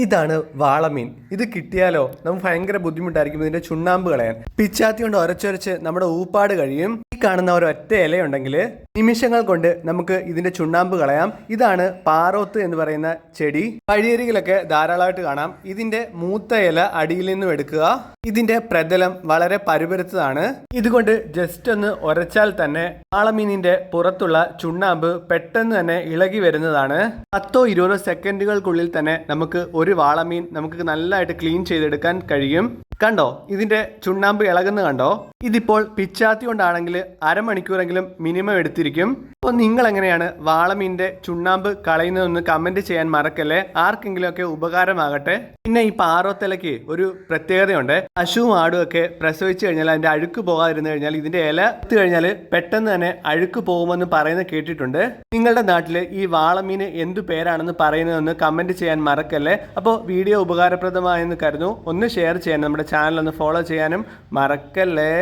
ഇതാണ് വാളമീൻ. ഇത് കിട്ടിയാലോ? നമുക്ക് ഭയങ്കര ബുദ്ധിമുട്ടായിരിക്കും ഇതിന്റെ ചുണ്ണാമ്പ് കളയാൻ പിച്ചാത്തി കൊണ്ട് ഉരച്ചൊരച്ച് നമ്മുടെ ഊപ്പാട് കഴിയും. കാണുന്ന ഒരു ഒറ്റ ഇലയുണ്ടെങ്കിൽ നിമിഷങ്ങൾ കൊണ്ട് നമുക്ക് ഇതിന്റെ ചുണ്ണാമ്പ് കളയാം. ഇതാണ് പാറോത്ത് എന്ന് പറയുന്ന ചെടി. പഴിയരികിലൊക്കെ ധാരാളമായിട്ട് കാണാം. ഇതിന്റെ മൂത്ത ഇല അടിയിൽ നിന്നും എടുക്കുക. ഇതിന്റെ പ്രതലം വളരെ പരുപരുത്തതാണ്. ഇതുകൊണ്ട് ജസ്റ്റ് ഒന്ന് ഉരച്ചാൽ തന്നെ വാളമീനിന്റെ പുറത്തുള്ള ചുണ്ണാമ്പ് പെട്ടെന്ന് തന്നെ ഇളകി വരുന്നതാണ്. പത്തോ ഇരുപതോ സെക്കൻഡുകൾക്കുള്ളിൽ തന്നെ നമുക്ക് ഒരു വാളമീൻ നമുക്ക് നല്ലതായിട്ട് ക്ലീൻ ചെയ്തെടുക്കാൻ കഴിയും. കണ്ടോ? ഇതിന്റെ ചുണ്ണാമ്പ് ഇളകുന്ന കണ്ടോ? ഇതിപ്പോൾ പിച്ചാത്തി കൊണ്ടാണെങ്കിൽ അരമണിക്കൂറെങ്കിലും മിനിമം എടുത്തിരിക്കും. അപ്പോൾ നിങ്ങൾ എങ്ങനെയാണ് വാളമീനിന്റെ ചുണ്ണാമ്പ് കളയുന്നതെന്ന് കമന്റ് ചെയ്യാൻ മറക്കല്ലേ? ആർക്കെങ്കിലും ഒക്കെ ഉപകാരമാകട്ടെ. പിന്നെ ഈ പാറോത്തലയ്ക്ക് ഒരു പ്രത്യേകതയുണ്ട്. പശുവും ആടും ഒക്കെ പ്രസവിച്ചു കഴിഞ്ഞാൽ അതിന്റെ അഴുക്ക് പോകാതിരുന്നു കഴിഞ്ഞാൽ ഇതിന്റെ ഇല എത്തി കഴിഞ്ഞാൽ പെട്ടെന്ന് തന്നെ അഴുക്ക് പോകുമെന്ന് പറയുന്നത് കേട്ടിട്ടുണ്ട്. നിങ്ങളുടെ നാട്ടിൽ ഈ വാളമീന് എന്തു പേരാണെന്ന് പറയുന്നതെന്ന് കമന്റ് ചെയ്യാൻ മറക്കല്ലേ? അപ്പോൾ വീഡിയോ ഉപകാരപ്രദമായെന്ന് കരുതുന്നു. ഒന്ന് ഷെയർ ചെയ്യാൻ നമ്മുടെ ചാനൽ ഒന്ന് ഫോളോ ചെയ്യാനും മറക്കല്ലേ?